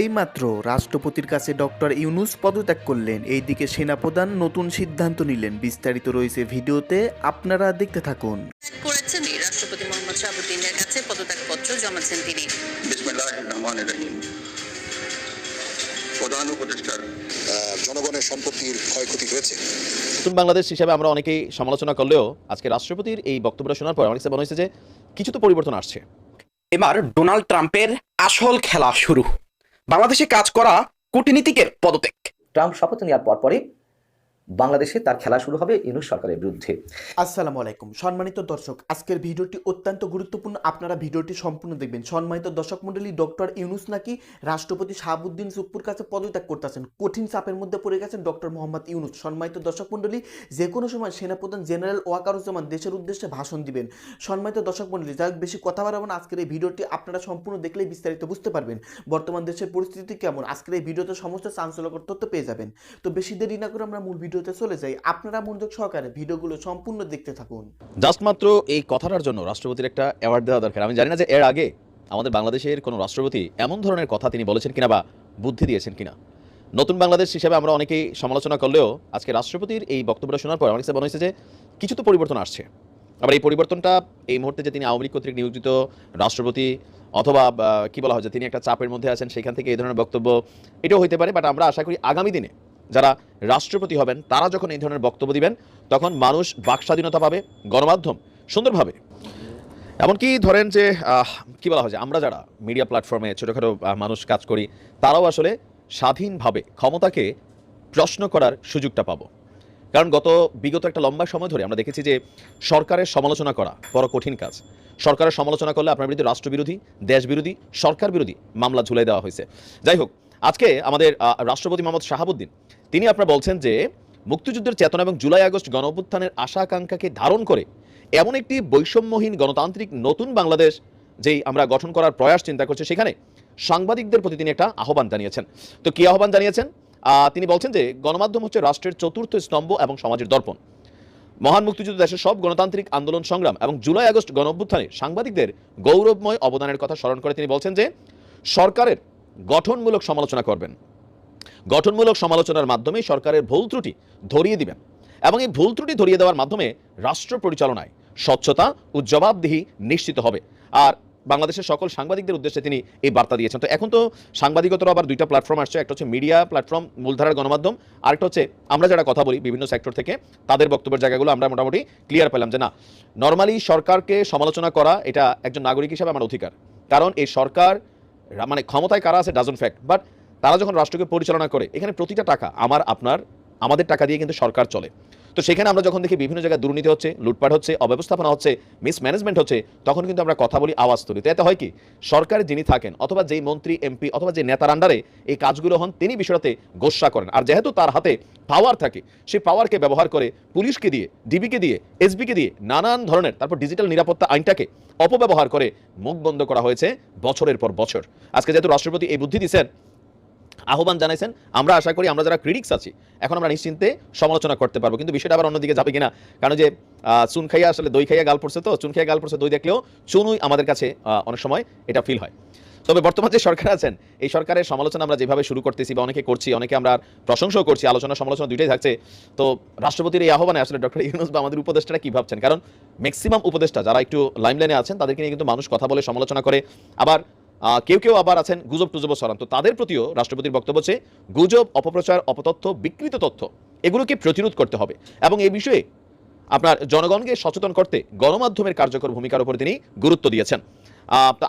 এইমাত্র রাষ্ট্রপতির কাছে ডক্টর ইউনুস পদত্যাগ করলেন। এইদিকে সেনাপ্রধান নতুন সিদ্ধান্ত নিলেন। বিস্তারিত রয়েছে ভিডিওতে আপনারা দেখতে থাকুন। করেছেন রাষ্ট্রপতি মোহাম্মদ শাহাবুদ্দিনের কাছে পদত্যাগপত্র জমাচ্ছেন তিনি। বিসমিল্লাহ রহমান রহিম। প্রধান উপদেষ্টার জনগণের সম্পত্তির ক্ষয়ক্ষতি হয়েছে। নতুন বাংলাদেশ হিসাবে আমরা অনেকেই সমালোচনা করলেও আজকে রাষ্ট্রপতির এই বক্তব্যটা শোনার পর আমার কাছে মনে হয়েছে যে কিছু তো পরিবর্তন আসছে। এবার ডোনাল্ড ট্রাম্পের আসল খেলা শুরু। বাংলাদেশে কাজ করা কূটনীতিকের পদত্যাগ। ট্রাম্প শপথ নেওয়ার পরপরই বাংলাদেশে তার খেলা শুরু হবে ইউনুস সরকারের বিরুদ্ধে। আসসালামু আলাইকুম। সম্মানিত দর্শক, আজকের ভিডিওটি অত্যন্ত গুরুত্বপূর্ণ। আপনারা ভিডিওটি সম্পূর্ণ দেখবেন। সম্মানিত দর্শক মণ্ডলী, ডক্টর ইউনুস নাকি রাষ্ট্রপতি শাহাবুদ্দিন সুপ্পুর কাছে পদত্যাগ করতেছেন। কঠিন চাপের মধ্যে পড়ে গেছেন ডক্টর মোহাম্মদ ইউনুস। সম্মানিত দর্শক মণ্ডলী, যে কোনো সময় সেনাপ্রধান জেনারেল ওয়াকারুজ্জামান দেশের উদ্দেশ্যে ভাষণ দিবেন। সম্মানিত দর্শক মণ্ডলী, যাই বেশি কথা বাড়াবো না। আজকের এই ভিডিওটি আপনারা সম্পূর্ণ দেখলেই বিস্তারিত বুঝতে পারবেন। বর্তমান দেশের পরিস্থিতি কেমন? আজকের এই ভিডিওতে সমস্ত চাঞ্চল্যকর তথ্য পেয়ে যাবেন। তো বেশি দেরি না করে আমরা মূল ভিডিওতে চলে যাই। আপনারা মনোযোগ সহকারে ভিডিওগুলো সম্পূর্ণ দেখতে থাকুন। জাস্ট মাত্র এই কথাটার জন্য রাষ্ট্রপতির একটা অ্যাওয়ার্ড দেওয়া দরকার। আমি জানি না যে এর আগে আমাদের বাংলাদেশের কোনো রাষ্ট্রপতি এমন ধরনের কথা তিনি বলেছেন কিনা বা বুদ্ধি দিয়েছেন কিনা। নতুন বাংলাদেশ হিসেবে আমরা অনেকেই সমালোচনা করলেও আজকে রাষ্ট্রপতির এই বক্তব্যটা শোনার পর আমার কাছে মনে হয়েছে যে কিছু তো পরিবর্তন আসছে। আবার এই পরিবর্তনটা এই মুহূর্তে যে তিনি আওয়ামী লীগ কর্তৃক নিয়োজিত রাষ্ট্রপতি অথবা কি বলা হয় যে তিনি একটা চাপের মধ্যে আছেন, সেখান থেকে এই ধরনের বক্তব্য, এটাও হইতে পারে বাট আমরা আশা করি আগামী দিনে যারা রাষ্ট্রপতি হবেন, তারা যখন এই ধরনের বক্তব্য দিবেন, তখন মানুষ বাক স্বাধীনতা পাবে, গণমাধ্যম সুন্দরভাবে। এমনকি ধরেন যে কি বলা হয় যে, আমরা যারা মিডিয়া প্ল্যাটফর্মে ছোটোখাটো মানুষ কাজ করি, তারাও আসলে স্বাধীনভাবে ক্ষমতাকে প্রশ্ন করার সুযোগটা পাবো। কারণ গত, বিগত একটা লম্বা সময় ধরে আমরা দেখেছি যে, সরকারের সমালোচনা করা বড় কঠিন কাজ। সরকারের সমালোচনা করলে আপনার বিরুদ্ধে রাষ্ট্রবিরোধী, দেশবিরোধী সরকার বিরোধী মামলা ঝুলাই দেওয়া হয়েছে। যাই হোক আজকে আমাদের রাষ্ট্রপতি মোহাম্মদ শাহাবুদ্দিন, তিনি আপনার বলছেন যে মুক্তিযুদ্ধের চেতনা এবং জুলাই আগস্ট গণ অভ্যুত্থানের আশা আকাঙ্ক্ষাকে ধারণ করে এমন একটি বৈষম্যহীন গণতান্ত্রিক নতুন বাংলাদেশ যেই আমরা গঠন করার প্রয়াস চিন্তা করছি, সেখানে সাংবাদিকদের প্রতি তিনি একটা আহ্বান জানিয়েছেন। তো কি আহ্বান জানিয়েছেন? তিনি বলছেন যে গণমাধ্যম হচ্ছে রাষ্ট্রের চতুর্থ স্তম্ভ এবং সমাজের দর্পণ। মহান মুক্তিযুদ্ধ দেশের সব গণতান্ত্রিক আন্দোলন সংগ্রাম এবং জুলাই আগস্ট গণ অভ্যুত্থানে সাংবাদিকদের গৌরবময় অবদানের কথা স্মরণ করে তিনি বলছেন যে সরকারের গঠনমূলক সমালোচনা করবেন। গঠনমূলক সমালোচনার মাধ্যমে সরকারের ভুল ত্রুটি ধরিয়ে দিবেন এবং এই ভুল ত্রুটি ধরিয়ে দেওয়ার মাধ্যমে রাষ্ট্র পরিচালনায় স্বচ্ছতা ও জবাবদিহি নিশ্চিত হবে। আর বাংলাদেশের সকল সাংবাদিকদের উদ্দেশ্যে তিনি এই বার্তা দিয়েছেন। তো এখন তো সাংবাদিকতারও আবার দুইটা প্ল্যাটফর্ম আসছে, একটা হচ্ছে মিডিয়া প্ল্যাটফর্ম, মূলধারার গণমাধ্যম আরেকটা হচ্ছে আমরা যারা কথা বলি বিভিন্ন সেক্টর থেকে, তাদের বক্তব্যের জায়গাগুলো আমরা মোটামুটি ক্লিয়ার পেলাম যে না, নর্মালি সরকারকে সমালোচনা করা এটা একজন নাগরিক হিসাবে আমার অধিকার। কারণ এই সরকার মানে ক্ষমতায় কারা আছে ডাজন ফ্যাক্ট বাট তারা যখন রাষ্ট্রকে পরিচালনা করে, এখানে প্রতিটা টাকা আমার, আপনার, আমাদের টাকা দিয়ে কিন্তু সরকার চলে। তো সেখানে আমরা যখন দেখি বিভিন্ন জায়গায় দুর্নীতি হচ্ছে, লুটপাট হচ্ছে, অব্যবস্থাপনা হচ্ছে মিসম্যানেজমেন্ট হচ্ছে, তখন কিন্তু আমরা কথা বলি, আওয়াজ তুলি। তো এতে হয় কি? সরকারে যিনি থাকেন, অথবা যেই মন্ত্রী, এমপি, অথবা যে নেতার আন্ডারে এই কাজগুলো হন, তিনি বিষয়টাতে গোসা করেন। আর যেহেতু তার হাতে পাওয়ার থাকে সেই পাওয়ারকে ব্যবহার করে পুলিশকে দিয়ে ডিবিকে দিয়ে এসবিকে দিয়ে নানান ধরনের, তারপর ডিজিটাল নিরাপত্তা আইনটাকে অপব্যবহার করে মুখ বন্ধ করা হয়েছে বছরের পর বছর। আজকে যেহেতু রাষ্ট্রপতি এই বুদ্ধি দিচ্ছেন আহ্বান জানাইছেন, আমরা আশা করি আমরা যারা ক্রিটিক্স আছি, এখন আমরা নিশ্চিন্তে সমালোচনা করতে পারব। কিন্তু বিষয়টা আবার অন্যদিকে যাবে কিনা? কারণ যে চুন খাইয়া আসলে দই খাইয়া গাল পড়ছে তো, চুন খাইয়া গাল পড়ছে দই দেখলেও চুনুই আমাদের কাছে অনেক সময় এটা ফিল হয়। তবে বর্তমান যে সরকার আছেন, এই সরকারের সমালোচনা আমরা যেভাবে শুরু করতেছি বা অনেকে করছি, অনেকে আমরা প্রশংসাও করছি, আলোচনা সমালোচনা দুইটাই থাকছে। তো রাষ্ট্রপতির এই আহ্বানে আসলে ডক্টর ইউনুস বা আমাদের উপদেষ্টারা কি ভাবছেন? কারণ ম্যাক্সিমাম উপদেষ্টা যারা একটু লাইমলাইনে আছেন, তাদেরকে নিয়ে কিন্তু মানুষ কথা বলে, সমালোচনা করে। আবার কেউ কেউ আবার আছেন গুজব টুজব সরান তো তাদের প্রতিও রাষ্ট্রপতির বক্তব্য হচ্ছে, গুজব, অপপ্রচার, অপতথ্য, বিকৃত তথ্য, এগুলোকে প্রতিরোধ করতে হবে। এবং এই বিষয়ে আপনার জনগণকে সচেতন করতে গণমাধ্যমের কার্যকর ভূমিকার উপর তিনি গুরুত্ব দিয়েছেন।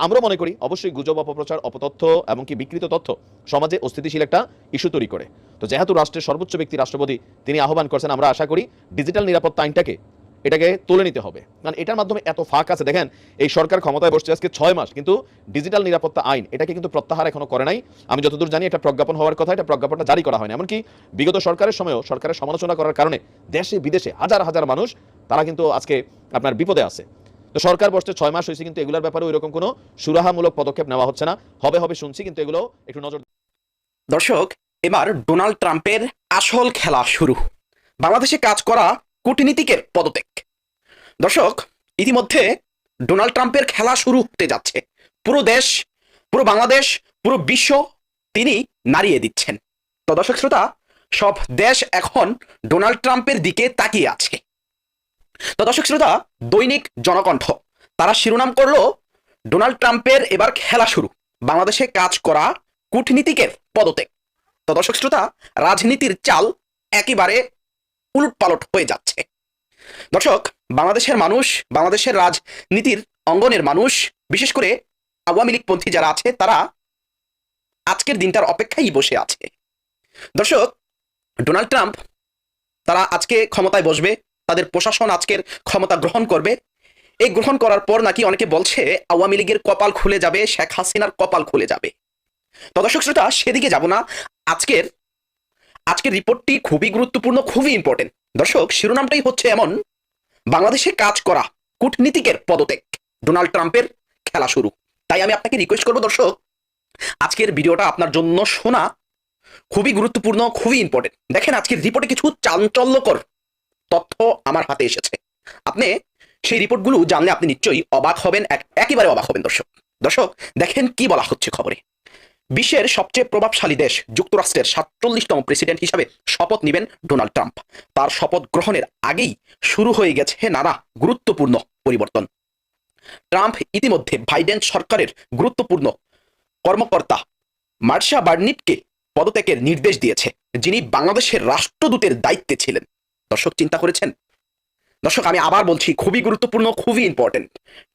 আমরা মনে করি, অবশ্যই গুজব, অপপ্রচার, অপতথ্য এমনকি বিকৃত তথ্য সমাজে অস্থিতিশীল একটা ইস্যু তৈরি করে। তো যেহেতু রাষ্ট্রের সর্বোচ্চ ব্যক্তি রাষ্ট্রপতি তিনি আহ্বান করছেন, আমরা আশা করি ডিজিটাল নিরাপত্তা আইনটাকে এটাকে তুলে নিতে হবে। কারণ এটার মাধ্যমে এত ফাঁক আছে। দেখেন, এই সরকার ক্ষমতায় বসছে আজকে ছয় মাস, কিন্তু ডিজিটাল নিরাপত্তা আইন, এটাকে কিন্তু প্রত্যাহার এখনও করে নাই। আমি যতদূর জানি, এটা প্রজ্ঞাপন হওয়ার কথা, এটা প্রজ্ঞাপনটা জারি করা হয়নি। এমনকি বিগত সরকারের সময়ও সরকারের সমালোচনা করার কারণে দেশে, বিদেশে হাজার হাজার মানুষ, তারা কিন্তু আজকে আপনার বিপদে আছে। তো সরকার বসতে ছয় মাস হয়েছে, কিন্তু এগুলোর ব্যাপারে ওইরকম কোনো সুরাহামূলক পদক্ষেপ নেওয়া হচ্ছে না। হবে হবে শুনছি, কিন্তু এগুলো একটু নজর দর্শক, এবার ডোনাল্ড ট্রাম্পের আসল খেলা শুরু। বাংলাদেশে কাজ করা কূটনীতিকের পদত্যাগ। দর্শক, ইতিমধ্যে ডোনাল্ড ট্রাম্পের খেলা শুরু হতে যাচ্ছে। পুরো দেশ, পুরো বাংলাদেশ, পুরো বিশ্ব তিনি নাড়িয়ে দিচ্ছেন। তো দর্শক শ্রোতা, সব দেশ এখন ডোনাল্ড ট্রাম্পের দিকে তাকিয়ে আছে। তো দর্শক শ্রোতা, দৈনিক জনকণ্ঠ, তারা শিরোনাম করল, ডোনাল্ড ট্রাম্পের এবার খেলা শুরু। বাংলাদেশে কাজ করা কূটনীতিকের পদত্যাগ। তো দর্শক শ্রোতা, রাজনীতির চাল একেবারে উলটপালট হয়ে যাচ্ছে। দর্শক, বাংলাদেশের মানুষ, বাংলাদেশের রাজনীতির অঙ্গনের মানুষ, বিশেষ করে আওয়ামী লীগপন্থী যারা আছে, তারা আজকের দিনটার অপেক্ষায় বসে আছে। দর্শক, ডোনাল্ড ট্রাম্প, তারা আজকে ক্ষমতায় বসবে, তাদের প্রশাসন আজকের ক্ষমতা গ্রহণ করবে। এই গ্রহণ করার পর নাকি অনেকে বলছে, আওয়ামী লীগের কপাল খুলে যাবে, শেখ হাসিনার কপাল খুলে যাবে। তো দর্শক, শ্রোতা, সেদিকে যাব না। আজকের আজকের রিপোর্টটি খুবই গুরুত্বপূর্ণ, খুবই ইম্পর্টেন্ট দর্শক, শিরোনামটাই হচ্ছে এমন, বাংলাদেশে কাজ করা কূটনীতিকের পদত্যাগ। ডোনাল্ড ট্রাম্পের খেলা শুরু। তাই আমি আপনাকে রিকোয়েস্ট করব, দর্শক, আজকের ভিডিওটা আপনার জন্য শোনা খুবই গুরুত্বপূর্ণ, খুবই ইম্পর্টেন্ট দেখেন, আজকের রিপোর্টে কিছু চাঞ্চল্যকর তথ্য আমার হাতে এসেছে। আপনি সেই রিপোর্টগুলো জানলে আপনি নিশ্চয়ই অবাক হবেন, এক- একেবারে অবাক হবেন, দর্শক। দর্শক, দেখেন কি বলা হচ্ছে খবরে। বিশ্বের সবচেয়ে প্রভাবশালী দেশ যুক্তরাষ্ট্রের সাতচল্লিশতম প্রেসিডেন্ট হিসাবে শপথ নেবেন ডোনাল্ড ট্রাম্প। তার শপথ গ্রহণের আগেই শুরু হয়ে গেছে নানা গুরুত্বপূর্ণ পরিবর্তন। ট্রাম্প ইতিমধ্যে বাইডেন সরকারের গুরুত্বপূর্ণ কর্মকর্তা মার্শা বার্নিটকে পদত্যাগের নির্দেশ দিয়েছে, যিনি বাংলাদেশের রাষ্ট্রদূতের দায়িত্বে ছিলেন। দর্শক, চিন্তা করেছেন? দর্শক, আমি আবার বলছি, খুবই গুরুত্বপূর্ণ, খুবই ইম্পর্টেন্ট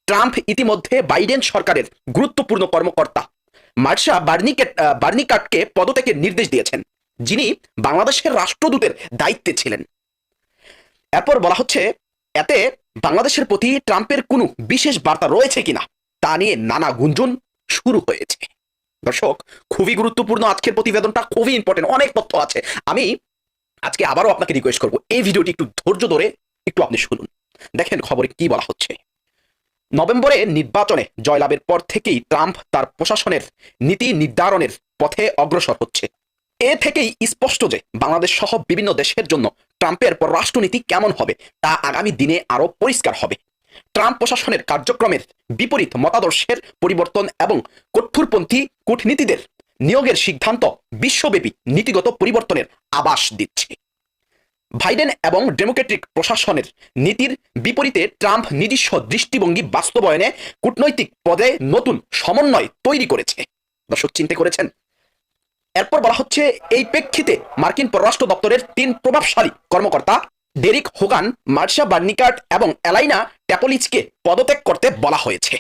ট্রাম্প ইতিমধ্যে বাইডেন সরকারের গুরুত্বপূর্ণ কর্মকর্তা। মার্শা বার্নিকে বার্নিকাটকে পদত্যাগের নির্দেশ দিয়েছেন। যিনি বাংলাদেশের রাষ্ট্রদূতের দায়িত্বে ছিলেন। এরপর বলা হচ্ছে, এতে বাংলাদেশের প্রতি ট্রাম্পের কোনো বিশেষ বার্তা রয়েছে কিনা, তা নিয়ে নানা গুঞ্জন শুরু হয়েছে। দর্শক, খুবই গুরুত্বপূর্ণ আজকের প্রতিবেদনটা, খুবই ইম্পর্টেন্ট অনেক তথ্য আছে। আমি আজকে আবারও আপনাকে রিকোয়েস্ট করব, এই ভিডিওটি একটু ধৈর্য ধরে একটু আপনি শুনুন। দেখেন খবরে কি বলা হচ্ছে। নভেম্বরে নির্বাচনে জয়লাভের পর থেকেই ট্রাম্প তার প্রশাসনের নীতি নির্ধারণের পথে অগ্রসর হচ্ছে। এ থেকেই স্পষ্ট যে বাংলাদেশ সহ বিভিন্ন দেশের জন্য ট্রাম্পের পররাষ্ট্রনীতি কেমন হবে তা আগামী দিনে আরও পরিষ্কার হবে। ট্রাম্প প্রশাসনের কার্যক্রমের বিপরীত মতাদর্শের পরিবর্তন এবং কঠোরপন্থী কূটনীতিদের নিয়োগের সিদ্ধান্ত বিশ্বব্যাপী নীতিগত পরিবর্তনের আবাস দিচ্ছে। বাইডেন এবং ডেমোক্রেটিক প্রশাসনের নীতির বিপরীতে ট্রাম্প নিজস্ব দৃষ্টিভঙ্গি বাস্তবায়নে কূটনৈতিক পদে নতুন সমন্বয় তৈরি করেছে। দর্শক, চিন্তা করেছেন? এরপর বলা হচ্ছে, এই প্রেক্ষিতে মার্কিন পররাষ্ট্র দপ্তরের তিন প্রভাবশালী কর্মকর্তা ডেরিক হোগান, মার্শা বার্নিকার্ট এবং এলাইনা ট্যাপোলিচকে পদত্যাগ করতে বলা হয়েছে।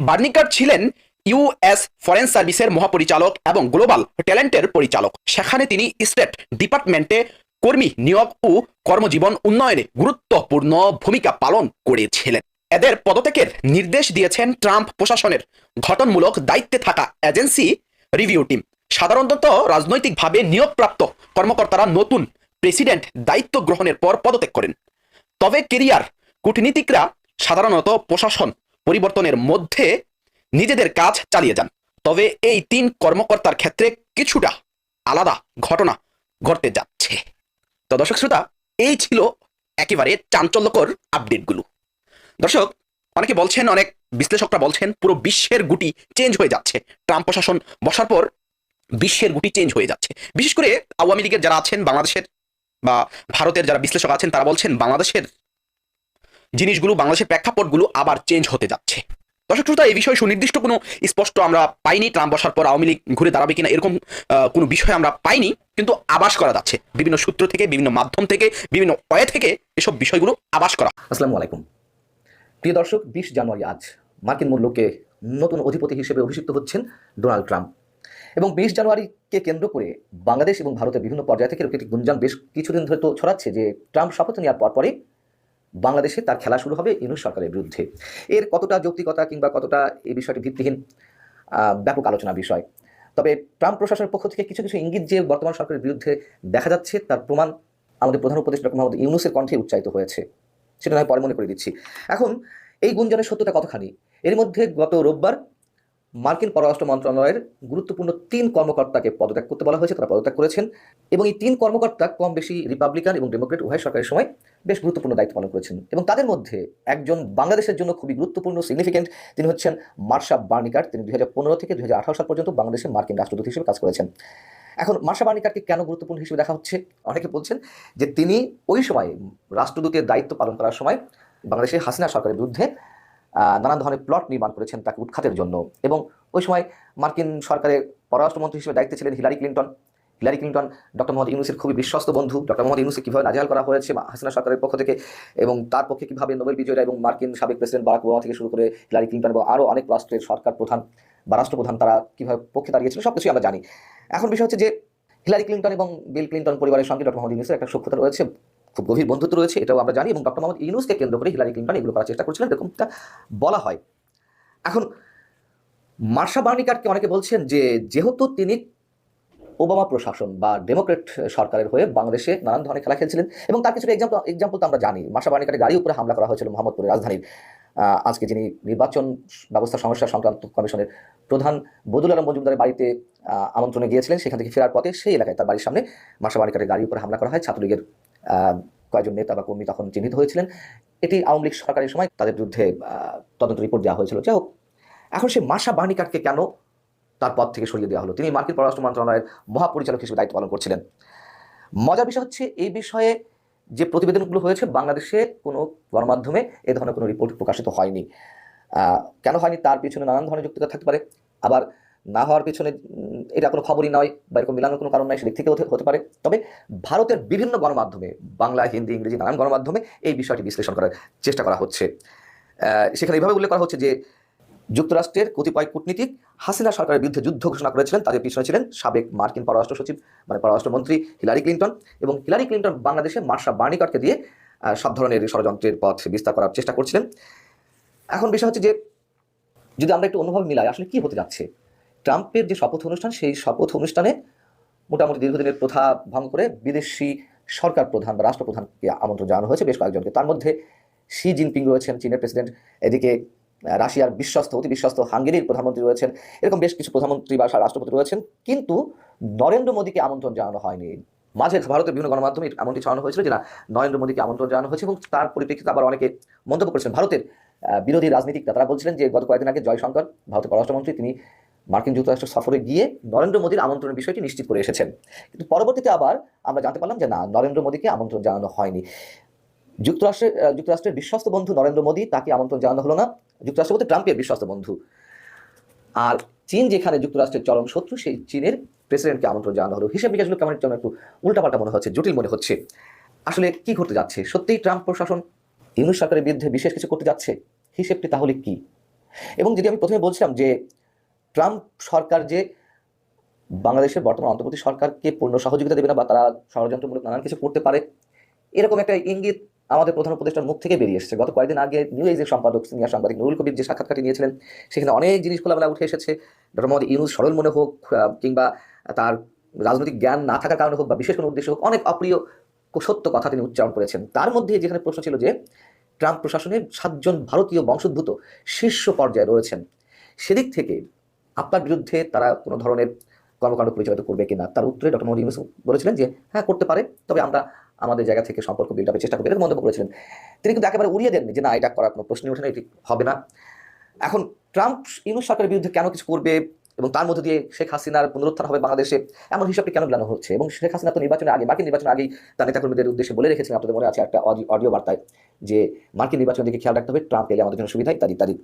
বার্নিকার্ট ছিলেন ইউএস ফরেন সার্ভিসের মহাপরিচালক এবং গ্লোবাল ট্যালেন্টের পরিচালক। সেখানে তিনি স্টেট ডিপার্টমেন্টে কর্মী নিয়োগ ও কর্মজীবন উন্নয়নে গুরুত্বপূর্ণ ভূমিকা পালন করেছিলেন। এদের পদত্যাগের নির্দেশ দিয়েছেন ট্রাম্প প্রশাসনের গঠনমূলক দায়িত্বে থাকা এজেন্সি রিভিউ টিম। সাধারণত রাজনৈতিকভাবে নিয়োগপ্রাপ্ত কর্মকর্তারা নতুন প্রেসিডেন্ট দায়িত্ব গ্রহণের পর পদত্যাগ করেন। তবে কেরিয়ার কূটনীতিকরা সাধারণত প্রশাসন পরিবর্তনের মধ্যে নিজেদের কাজ চালিয়ে যান। তবে এই তিন কর্মকর্তার ক্ষেত্রে কিছুটা আলাদা ঘটনা ঘটতে যাচ্ছে। তো দর্শক শ্রোতা, এই ছিল একেবারে চাঞ্চল্যকর আপডেটগুলো। দর্শক, অনেকে বলছেন, অনেক বিশ্লেষকরা বলছেন, পুরো বিশ্বের গুটি চেঞ্জ হয়ে যাচ্ছে। ট্রাম্প প্রশাসন বসার পর বিশ্বের গুটি চেঞ্জ হয়ে যাচ্ছে। বিশেষ করে আওয়ামী লীগের যারা আছেন, বাংলাদেশের বা ভারতের যারা বিশ্লেষক আছেন, তারা বলছেন, বাংলাদেশের জিনিসগুলো, বাংলাদেশের প্রেক্ষাপটগুলো আবার চেঞ্জ হতে যাচ্ছে। দর্শক শ্রোতা, এই বিষয়ে সুনির্দিষ্ট কোনো স্পষ্ট আমরা পাইনি। ট্রাম্প বসার পর আওয়ামী লীগ ঘুরে দাঁড়াবে কিনা এরকম কোনো বিষয় আমরা পাইনি, কিন্তু আবাস করা যাচ্ছে। বিভিন্ন সূত্র থেকে, বিভিন্ন মাধ্যম থেকে, বিভিন্ন ওয়ে থেকে এসব বিষয়গুলো আবাস করা। আসসালামু আলাইকুম। প্রিয় দর্শক, বিশ জানুয়ারি আজ মার্কিন মূল্যকে নতুন অধিপতি হিসেবে অভিষিক্ত হচ্ছেন ডোনাল্ড ট্রাম্প। এবং বিশ জানুয়ারিকে কেন্দ্র করে বাংলাদেশ এবং ভারতের বিভিন্ন পর্যায় থেকে একটি গুঞ্জন বেশ কিছুদিন ধরে তো ছড়াচ্ছে যে ট্রাম্প শপথ নেওয়ার পরপরই বাংলাদেশে তার খেলা শুরু হবে ইউনুস সরকারের বিরুদ্ধে। এর কতটা যৌক্তিকতা কিংবা কতটা এই বিষয়টি ভিত্তিহীন ব্যাপক আলোচনা বিষয়। তবে ট্রাম্প প্রশাসনের পক্ষ থেকে কিছু কিছু ইঙ্গিত যে বর্তমান সরকারের বিরুদ্ধে দেখা যাচ্ছে, তার প্রমাণ আমাদের প্রধান উপদেষ্টা ডক্টর মোহাম্মদ ইউনুসের কণ্ঠে উচ্চায়িত হয়েছে। সেটা আমি পরে মনে করে দিচ্ছি। এখন, এই গুঞ্জনের সত্যতা কতখানি? এর মধ্যে গত রোববার মার্কিন পররাষ্ট্র মন্ত্রণালয়ের গুরুত্বপূর্ণ তিন কর্মকর্তাকে পদত্যাগ করতে বলা হয়েছে, তারা পদত্যাগ করেছেন। এবং এই তিন কর্মকর্তা কম বেশি রিপাবলিকান এবং ডেমোক্রেট উভয় সরকারের সময় বেশ গুরুত্বপূর্ণ দায়িত্ব পালন করেছেন। এবং তাদের মধ্যে একজন বাংলাদেশের জন্য খুবই গুরুত্বপূর্ণ সিগনিফিকেন্ট তিনি হচ্ছেন মার্শা বার্নিকার। তিনি দুই হাজার পনেরো থেকে দু হাজার আঠারো সাল পর্যন্ত বাংলাদেশের মার্কিন রাষ্ট্রদূত হিসেবে কাজ করেছেন। এখন মার্শা বার্নিকারকে কেন গুরুত্বপূর্ণ হিসেবে দেখা হচ্ছে? অনেকে বলছেন যে তিনি ওই সময় রাষ্ট্রদূতের দায়িত্ব পালন করার সময় বাংলাদেশের হাসিনা সরকারের বিরুদ্ধে নানান ধরনের প্লট নির্মাণ করেছেন তাকে উৎখাতের জন্য। এবং ওই সময় মার্কিন সরকারের পররাষ্ট্রমন্ত্রী হিসেবে দায়িত্বে ছিলেন Hillary Clinton. Hillary Clinton doctor Mohammad ইউনুসের খুবই বিশ্বস্ত বন্ধু। ডক্টর মোহাম্মদ ইউনুসকে কীভাবে নাজেহাল করা হয়েছে হাসিনা সরকারের পক্ষ থেকে এবং তার পক্ষে কীভাবে নোবেল বিজয়ীরা এবং মার্কিন সাবেক প্রেসিডেন্ট বারাক ওবামা থেকে শুরু করে হিলারি ক্লিন্টন এবং আরও অনেক রাষ্ট্রের সরকার প্রধান বা রাষ্ট্রপ্রধান তারা কীভাবে পক্ষে দাঁড়িয়েছিল সব কিছুই আমরা জানি। এখন বিষয় হচ্ছে যে হিলারি ক্লিন্টন এবং বিল ক্লিন্টন পরিবারের সঙ্গে ডক্টর মোহাম্মদ ইউনুসের একটা সক্ষতা রয়েছে। খুব গভীর বন্ধুত্ব রয়েছে, এটাও আমরা জানি এবং ডক্টর মোহাম্মদ ইউনুসকে কেন্দ্র করে হিলারি ক্লিন্টন এগুলো করার চেষ্টা করছিলেন, এরকমটা বলা হয়। এখন, মার্শা বার্নিকারকে অনেকে বলছেন যে, যেহেতু তিনি ওবামা প্রশাসন বা ডেমোক্রেট সরকারের হয়ে বাংলাদেশে নানান ধরনের খেলা খেলছিলেন এবং তার কিছু এক্সাম্পল এক্সাম্পল তো আমরা জানি। মার্শা বার্নিকারের গাড়ির উপরে হামলা করা হয়েছিল মোহাম্মদপুরের রাজধানীর। আজকে যিনি নির্বাচন ব্যবস্থা সমস্যা সংক্রান্ত কমিশনের প্রধান বদুল আলম মজুমদারের বাড়িতে আমন্ত্রণে গিয়েছিলেন, সেখান থেকে ফেরার পথে সেই এলাকায় তার বাড়ির সামনে মার্শা বার্নিকারের গাড়ির উপরে হামলা করা হয়, ছাত্রলীগের কয়েকজন নেতা বা কর্মী তখন চিহ্নিত হয়েছিলেন। এটি আওয়ামী লীগ সরকারের সময় তাদের বিরুদ্ধে তদন্ত রিপোর্ট দেওয়া হয়েছিল। যাই হোক, এখন সেই মাসা বার্নিকারকে কেন তার পদ থেকে সরিয়ে দেওয়া হলো? তিনি মার্কিন পররাষ্ট্র মন্ত্রণালয়ের মহাপরিচালক হিসেবে দায়িত্ব পালন করছিলেন। মজার বিষয় হচ্ছে, এই বিষয়ে যে প্রতিবেদনগুলো হয়েছে, বাংলাদেশে কোনো গণমাধ্যমে এ ধরনের কোনো রিপোর্ট প্রকাশিত হয়নি। কেন হয়নি? তার পিছনে নানান ধরনের যুক্তিকতা থাকতে পারে। আবার না হওয়ার পিছনে এটা কোনো খবরই নয় বা এরকম মিলানোর কোনো কারণ নয়, সেদিক থেকে হতে পারে। তবে ভারতের বিভিন্ন গণমাধ্যমে, বাংলা, হিন্দি, ইংরেজি নানান গণমাধ্যমে এই বিষয়টি বিশ্লেষণ করার চেষ্টা করা হচ্ছে। সেখানে এইভাবে উল্লেখ করা হচ্ছে যে, যুক্তরাষ্ট্রের কতিপয় কূটনীতিক হাসিনা সরকারের বিরুদ্ধে যুদ্ধ ঘোষণা করেছিলেন, তাদের পিছনে ছিলেন সাবেক মার্কিন পররাষ্ট্র সচিব মানে পররাষ্ট্রমন্ত্রী হিলারি ক্লিন্টন এবং হিলারি ক্লিন্টন বাংলাদেশে মার্শা বার্নিকরকে দিয়ে সব ধরনের ষড়যন্ত্রের পথ বিস্তার করার চেষ্টা করছিলেন। এখন বিষয় হচ্ছে যে, যদি আমরা একটু অনুভব মিলাই, আসলে কি হতে যাচ্ছে? ট্রাম্পের যে শপথ অনুষ্ঠান, সেই শপথ অনুষ্ঠানে মোটামুটি দীর্ঘদিনের প্রথা ভঙ্গ করে বিদেশি সরকার প্রধান বা রাষ্ট্রপ্রধানকে আমন্ত্রণ জানানো হয়েছে বেশ কয়েকজনকে। তার মধ্যে শি জিনপিং রয়েছেন, চীনের প্রেসিডেন্ট, এদিকে রাশিয়ার বিশ্বস্ত, অতি বিশ্বস্ত হাঙ্গেরির প্রধানমন্ত্রী রয়েছেন। এরকম বেশ কিছু প্রধানমন্ত্রী বা রাষ্ট্রপতি রয়েছেন, কিন্তু নরেন্দ্র মোদীকে আমন্ত্রণ জানানো হয়নি। মাঝে ভারতের বিভিন্ন গণমাধ্যমে এমনটি ছড়ানো হয়েছিল যে না, নরেন্দ্র মোদীকে আমন্ত্রণ জানানো হয়েছে এবং তার পরিপ্রেক্ষিতে আবার অনেকে মন্তব্য করেছেন। ভারতের বিরোধী রাজনীতিকরা, তারা বলছিলেন যে গত কয়েকদিন আগে জয়শঙ্কর, ভারতের পররাষ্ট্রমন্ত্রী, তিনি মার্কিন যুক্তরাষ্ট্র সফরে গিয়ে নরেন্দ্র মোদীর আমন্ত্রণের বিষয়টি নিশ্চিত করে এসেছেন। কিন্তু পরবর্তীতে আবার আমরা জানতে পারলাম যে না, নরেন্দ্র মোদীকে আমন্ত্রণ জানানো হয়নি। যুক্তরাষ্ট্রের যুক্তরাষ্ট্রের বিশ্বস্ত বন্ধু নরেন্দ্র মোদী তাকে আমন্ত্রণ জানানো হলো না। যুক্তরাষ্ট্র বলতে ট্রাম্পের বিশ্বস্ত বন্ধু। আর চীন যেখানে যুক্তরাষ্ট্রের চরম শত্রু, সেই চীনের প্রেসিডেন্টকে আমন্ত্রণ জানানো হলো। হিসেব নিকাশগুলো কেমন যেন একটু উল্টাপাল্টা মনে হচ্ছে, জটিল মনে হচ্ছে। আসলে কি ঘটতে যাচ্ছে? সত্যিই ট্রাম্প প্রশাসন ইউনুস সরকারের বিরুদ্ধে বিশেষ কিছু করতে যাচ্ছে? হিসেবটি তাহলে কি? এবং যদি আমি প্রথমে বলছিলাম যে ট্রাম্প সরকার যে বাংলাদেশের বর্তমান অন্তর্বর্তী সরকারকে পূর্ণ সহযোগিতা দেবে না বা তারা ষড়যন্ত্রমূলক নানান কিছু করতে পারে, এরকম একটা ইঙ্গিত আমাদের প্রধান উপদেষ্টার মুখ থেকে বেরিয়ে এসেছে। গত কয়েকদিন আগে নিউ এজের সম্পাদক, সিনিয়র সাংবাদিক নুরুল কবির যে সাক্ষাৎকারটি নিয়েছিলেন, সেখানে অনেক জিনিস খোলামেলা উঠে এসেছে। ডক্টর মোহাম্মদ ইউনুস সরল মনে হোক কিংবা তার রাজনৈতিক জ্ঞান না থাকার কারণে হোক বা বিশেষ কোনো উদ্দেশ্য হোক, অনেক অপ্রিয় সত্য কথা তিনি উচ্চারণ করেছেন। তার মধ্যে যেখানে প্রশ্ন ছিল যে, ট্রাম্প প্রশাসনের সাতজন ভারতীয় বংশোদ্ভূত শীর্ষ পর্যায়ে রয়েছেন। সেদিক থেকে আপনার বিরুদ্ধে তারা কোনো ধরনের কর্মকাণ্ড পরিচালিত করবে কিনা? তার উত্তরে ডক্টর মোহাম্মদ ইউনুস বলেছিলেন যে হ্যাঁ করতে পারে, তবে আমরা আমাদের জায়গা থেকে সম্পর্ক বিল্ড আপের চেষ্টা করব এরকম মন্তব্য করেছিলেন। তিনি কিন্তু একেবারে উড়িয়ে দেননি যে, না, এটা করার কোনো প্রশ্নই ওঠে না, এটি হবে না। এখন ট্রাম্প, ইউনুস সরকারের বিরুদ্ধে কেন কিছু করবে এবং তার মধ্যে দিয়ে শেখ হাসিনার পুনরুত্থান হবে বাংলাদেশে, এমন হিসাবটি কেন জানানো হচ্ছে? এবং শেখ হাসিনা তো নির্বাচনের আগে, মার্কিন নির্বাচনের আগেই তার নেতাকর্মীদের উদ্দেশ্যে বলে রেখেছেন আপনাদের মনে আছে একটা অডি- অডিও বার্তায়, যে মার্কিন নির্বাচনের দিকে খেয়াল রাখতে হবে, ট্রাম্প এলে আমাদের জন্য সুবিধা ইত্যাদি ইত্যাদি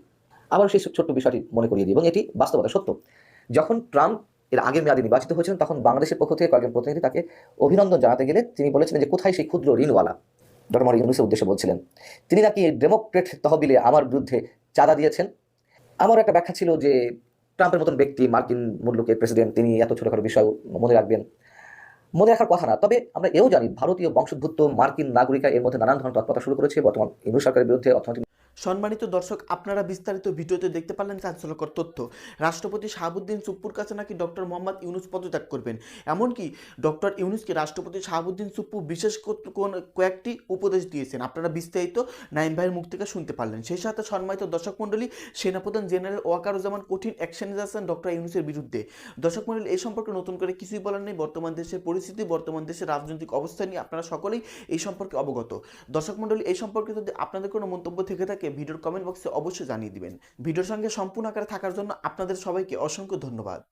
আবার সেই ছোট্ট বিষয়টি মনে করিয়ে দিই, এবং এটি বাস্তবতা, সত্য। যখন ট্রাম্প এর আগের মেয়াদে নির্বাচিত হয়েছিলেন, তখন বাংলাদেশের পক্ষ থেকে কয়েকজন প্রতিনিধি তাকে অভিনন্দন জানাতে গেলে তিনি বলেছিলেন যে, কোথায় সেই ক্ষুদ্র ঋণওয়ালা? ডক্টর মোহাম্মদ ইউনুসের উদ্দেশ্যে বলছিলেন, তিনি নাকি ডেমোক্রেট তহবিলে আমার বিরুদ্ধে চাঁদা দিয়েছেন? আমার একটা ব্যাখ্যা ছিল যে, ট্রাম্পের মতন ব্যক্তি, মার্কিন মুল্লুকের প্রেসিডেন্ট, তিনি এত ছোটখাটো বিষয় মনে রাখবেন, মনে রাখার কথা না। তবে আমরা এও জানি, ভারতীয় বংশোদ্ভূত মার্কিন নাগরিকা এর মধ্যে নানান ধরনের তৎপরতা শুরু করেছে, বর্তমান ইউনুস সরকারের বিরুদ্ধে অর্থনৈতিক সম্মানিত দর্শক, আপনারা বিস্তারিত ভিডিওতে দেখতে পারলেন চাঞ্চল্যকর তথ্য। রাষ্ট্রপতি শাহাবুদ্দিন চুপ্পুর কাছে নাকি ডক্টর মোহাম্মদ ইউনুস পদত্যাগ করবেন। এমনকি ডক্টর ইউনুসকে রাষ্ট্রপতি শাহাবুদ্দিন চুপ্পু বিশেষ কোন, কয়েকটি উপদেশ দিয়েছেন। আপনারা বিস্তারিত নাইম ভাইয়ের মুখ থেকে শুনতে পারলেন। সেই সাথে সম্মানিত দর্শক মণ্ডলী, সেনাপ্রধান জেনারেল ওয়াকারুজ্জামান কঠিন অ্যাকশনে যাচ্ছেন ডক্টর ইউনুসের বিরুদ্ধে। দর্শক মণ্ডলী, এই সম্পর্কে নতুন করে কিছুই বলার নেই। বর্তমান দেশের পরিস্থিতি, বর্তমান দেশের রাজনৈতিক অবস্থা নিয়ে আপনারা সকলেই এই সম্পর্কে অবগত। দর্শক মণ্ডলী, এই সম্পর্কে যদি আপনাদের কোনো মন্তব্য থেকে থাকে ভিডিওর কমেন্ট বক্সে অবশ্যই জানিয়ে দিবেন। ভিডিওর সঙ্গে সম্পূর্ণ আকারে থাকার জন্য আপনাদের সবাইকে অসংখ্য ধন্যবাদ।